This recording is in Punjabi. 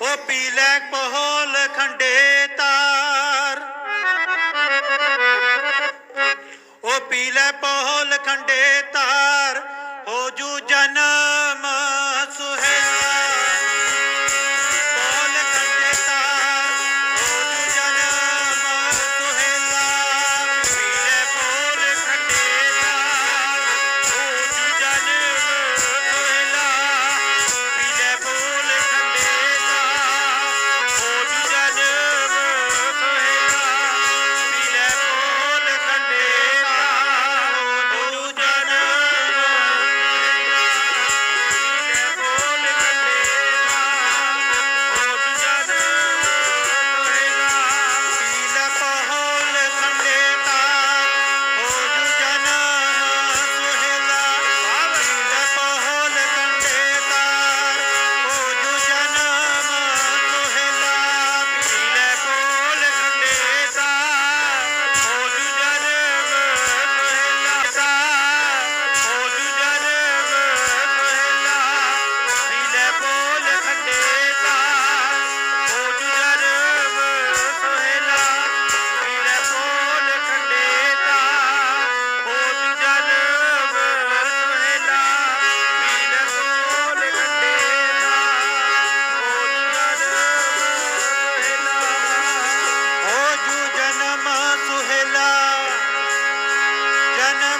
ਉਹ ਪੀ ਲੈ ਕੋਹਲ ਖੰਡੇ ਤਾਰ। ਉਹ ਪੀ ਲੈ ਕੋਹਲ ਖੰਡੇ ਤਾਰ। ਹੋ ਜੂ ਜਨ I know.